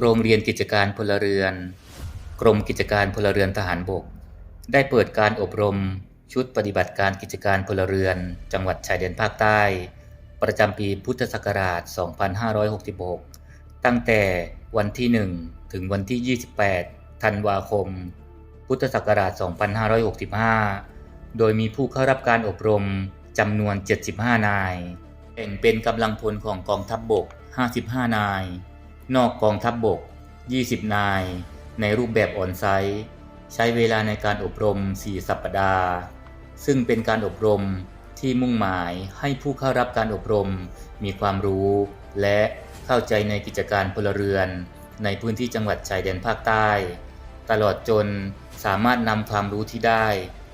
โรงเรียนกิจการพลเรือน กรมกิจการพลเรือนทหารบก ได้เปิดการอบรมชุดปฏิบัติการกิจการพลเรือน จังหวัดชายแดนภาคใต้ ประจำปีพุทธศักราช 2566 ตั้งแต่วันที่ 1 ถึงวันที่ 28 ธันวาคม พุทธศักราช 2565 โดยมีผู้เข้ารับการอบรมจำนวน 75 นายแบ่งเป็นกำลังพลของกองทัพบบก 55 นาย นอกกองทัพบบก 20 นาย ในรูปแบบออนไซต์ใช้เวลาในการอบรม 4 สัปดาห์ ซึ่งเป็นการอบรมที่มุ่งหมายให้ผู้เข้ารับการอบรม มีความรู้ และเข้าใจในกิจการพลเรือน ในพื้นที่จังหวัดชายแดนภาคใต้ ตลอดจนสามารถนำความรู้ที่ได้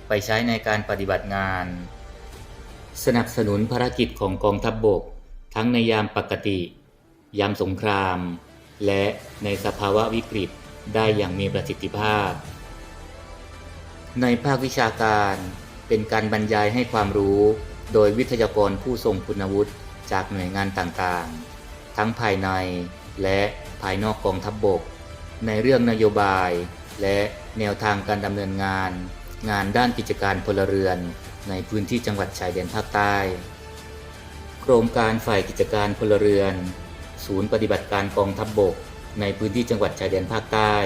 ไปใช้ในการปฏิบัติงาน สนับสนุนภารกิจของกองทัพบบก ทั้งในยามปกติ ยามสงคราม และในสภาวะวิกฤตได้อย่างมีประสิทธิภาพ ในภาควิชาการเป็นการบรรยายให้ความรู้ โดยวิทยากรผู้ทรงคุณวุฒิจากหน่วยงานต่างๆ ทั้งภายในและภายนอกกองทัพบบก ในเรื่องนโยบาย และแนวทางการดำเนินงาน งานด้านกิจการพลเรือน ในพื้นที่จังหวัดชายแดนภาคใต้ โครงการฝ่ายกิจการพลเรือน ศูนย์ปฏิบัติการกองทัพบบก ในพื้นที่จังหวัดชายแดนภาคใต้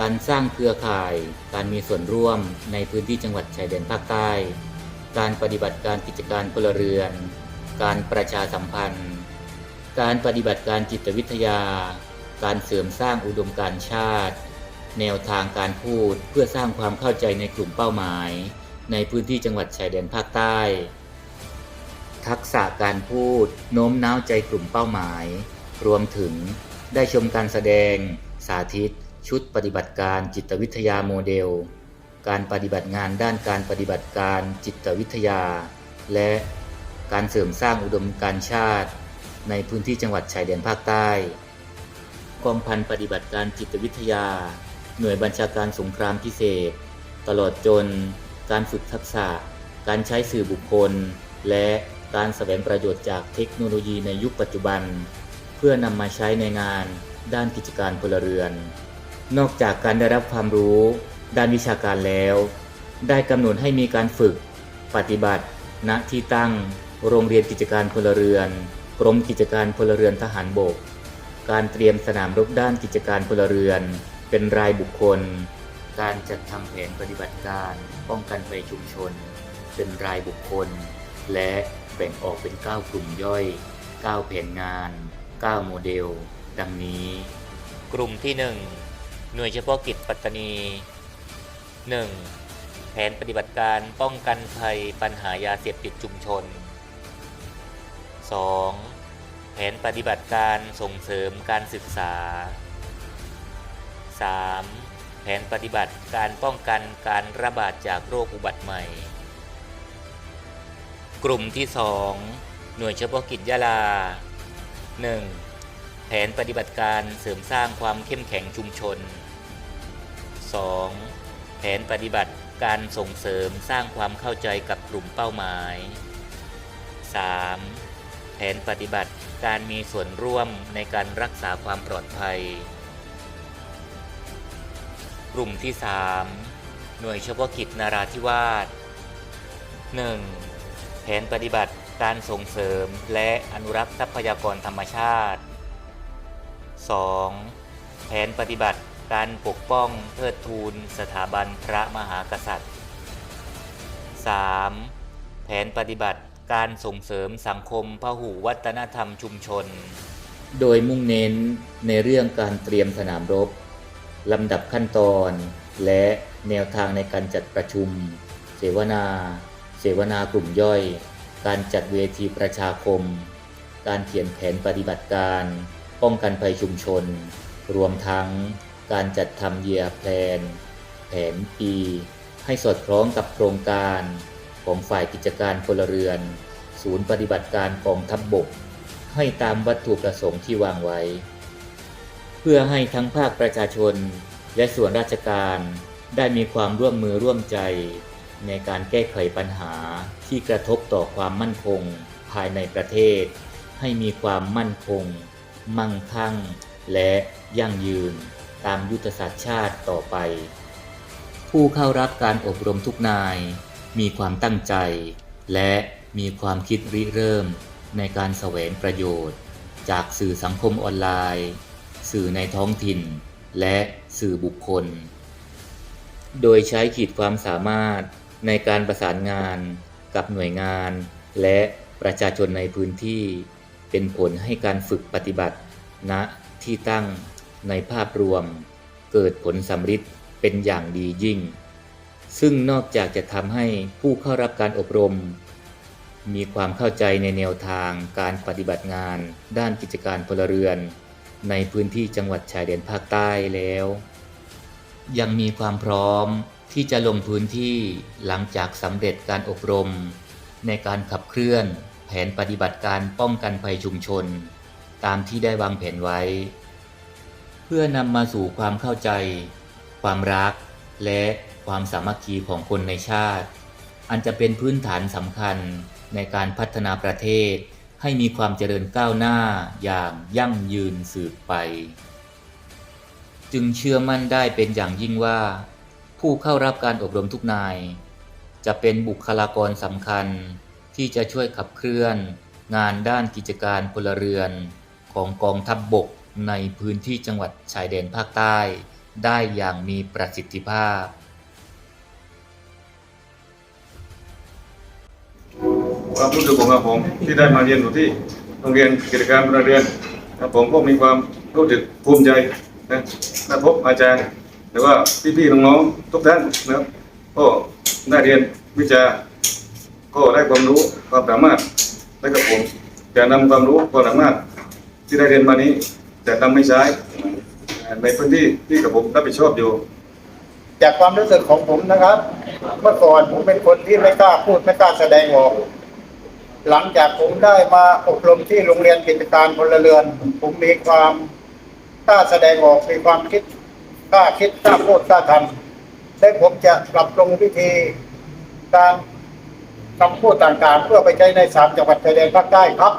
การสร้างเครือข่าย การมีส่วนร่วมในพื้นที่จังหวัดชายแดนภาคใต้ การปฏิบัติการกิจการพลเรือน การประชาสัมพันธ์ การปฏิบัติการจิตวิทยา การเสริมสร้างอุดมการชาติ แนวทางการพูดเพื่อสร้างความเข้าใจในกลุ่มเป้าหมาย ในพื้นที่จังหวัดชายแดนภาคใต้ ทักษะการพูด โน้มน้าวใจกลุ่มเป้าหมาย รวมถึงได้ชมการแสดง สาธิต ชุดปฏิบัติการจิตวิทยาโมเดล การปฏิบัติงานด้านการปฏิบัติการจิตวิทยา และการเสริมสร้างอุดมการณ์ชาติ ในพื้นที่จังหวัดชายแดนภาคใต้กองพันปฏิบัติการจิตวิทยา หน่วยบัญชาการสงครามพิเศษ ตลอดจน การฝึกทักษะ การใช้สื่อบุคคล และ การแสวงประโยชน์จากเทคโนโลยีในยุคปัจจุบัน เพื่อนำมาใช้ในงานด้านกิจการพลเรือน นอกจากการได้รับความรู้ ด้านวิชาการแล้ว ได้กำหนดให้มีการฝึก ปฏิบัติ ณที่ตั้ง โรงเรียนกิจการพลเรือน กรมกิจการพลเรือนทหารบก การเตรียมสนามรบด้านกิจการพลเรือน เป็นรายบุคคล การจัดทำแผนปฏิบัติการ ป้องกันภัยชุมชน เป็นรายบุคคล และ แบ่งออกเป็น 9 กลุ่มย่อย 9 แผนงาน 9 โมเดล ดังนี้ กลุ่มที่ 1 หน่วยเฉพาะกิจปัตตานี 1. แผนปฏิบัติการป้องกันภัยปัญหายาเสพติดชุมชน 2. แผนปฏิบัติการส่งเสริมการศึกษา 3. แผนปฏิบัติการป้องกันการระบาดจากโรคอุบัติใหม่ กลุ่มที่ 2 หน่วยเฉพาะกิจยาลา 1. แผนปฏิบัติการเสริมสร้างความเข้มแข็งชุมชน 2. แผนปฏิบัติการส่งเสริมสร้างความเข้าใจกับกลุ่มเป้าหมาย 3. แผนปฏิบัติการมีส่วนร่วมในการรักษาความปลอดภัย กลุ่มที่ 3 หน่วยเฉพาะกิจนาราธิวาส 1. แผนปฏิบัติการส่งเสริมและอนุรักษ์ทรัพยากรธรรมชาติ 2. แผนปฏิบัติการปกป้องเทิดทูนสถาบันพระมหากษัตริย์ 3. แผนปฏิบัติการส่งเสริมสังคมพหุวัฒนธรรมชุมชน โดยมุ่งเน้นในเรื่องการเตรียมสนามรบ ลำดับขั้นตอน และแนวทางในการจัดประชุม เสวนา เสวนากลุ่มย่อย การจัดเวทีประชาคม การเขียนแผนปฏิบัติการ ป้องกันภัยชุมชน รวมทั้งการจัดทำเยียแพลน แผนปี ให้สอดคล้องกับโครงการของฝ่ายกิจการพลเรือน ศูนย์ปฏิบัติการกองทัพบบก ให้ตามวัตถุประสงค์ที่วางไว้ เพื่อให้ทั้งภาคประชาชนและส่วนราชการได้มีความร่วมมือร่วมใจ ในการแก้ไขปัญหาที่กระทบต่อความมั่นคงภายในประเทศ ให้มีความมั่นคง มั่งคั่ง และยั่งยืนตามยุทธศาสตร์ชาติต่อไป ผู้เข้ารับการอบรมทุกนาย มีความตั้งใจ และมีความคิดริเริ่มในการแสวงประโยชน์ จากสื่อสังคมออนไลน์ สื่อในท้องถิ่น และสื่อบุคคล โดยใช้ขีดความสามารถ ในการประสานงานกับหน่วยงาน และประชาชนในพื้นที่ เป็นผลให้การฝึกปฏิบัติณที่ตั้งในภาพรวม เกิดผลสำฤทธิ์เป็นอย่างดียิ่ง ซึ่งนอกจากจะทำให้ผู้เข้ารับการอบรม มีความเข้าใจในแนวทางการปฏิบัติงาน ด้านกิจการพลเรือน ในพื้นที่จังหวัดชายแดนภาคใต้แล้ว ยังมีความพร้อม ที่จะลงพื้นที่หลังจากสำเร็จการอบรม ในการขับเคลื่อนแผนปฏิบัติการป้องกันภัยชุมชน ตามที่ได้วางแผนไว้ เพื่อนำมาสู่ความเข้าใจ ความรัก และความสามัคคีของคนในชาติ อันจะเป็นพื้นฐานสำคัญในการพัฒนาประเทศ ให้มีความเจริญก้าวหน้าอย่างยั่งยืนสืบไป จึงเชื่อมั่นได้เป็นอย่างยิ่งว่า ผู้เข้ารับการอบรมทุกนาย จะเป็นบุคลากรสำคัญที่จะช่วยขับเคลื่อน งานด้านกิจการพลเรือน ของกองทัพบบกในพื้นที่จังหวัดชายแดนภาคใต้ ได้อย่างมีประสิทธิภาพ ความรู้สึกของผมที่ได้มาเรียนอยู่ที่โรงเรียนกิจการพลเรือนผมก็มีความรู้สึกภูมิใจนะได้พบอาจารย์ หรือว่าพี่ๆน้องๆทุกท่านนะครับก็ได้เรียนวิชาก็ได้ความรู้ความสามารถและกับผมจะนำความรู้ความสามารถที่ได้เรียนมานี้จะนำไปใช้ในพื้นที่ที่กับผมรับผิดชอบอยู่ จากความรู้สึกของผมนะครับ เมื่อก่อนผมเป็นคนที่ไม่กล้าพูดไม่กล้าแสดงออก หลังจากผมได้มาอบรมที่โรงเรียนกิจการพลเรือน ผมมีความกล้าแสดงออกมีความคิด กล้าคิดกล้าพูดกล้าทำและผมจะปรับปรุงวิธีการคำพูดต่างๆ เพื่อไปใช้ในสามจังหวัดชายแดนภาคใต้ครับ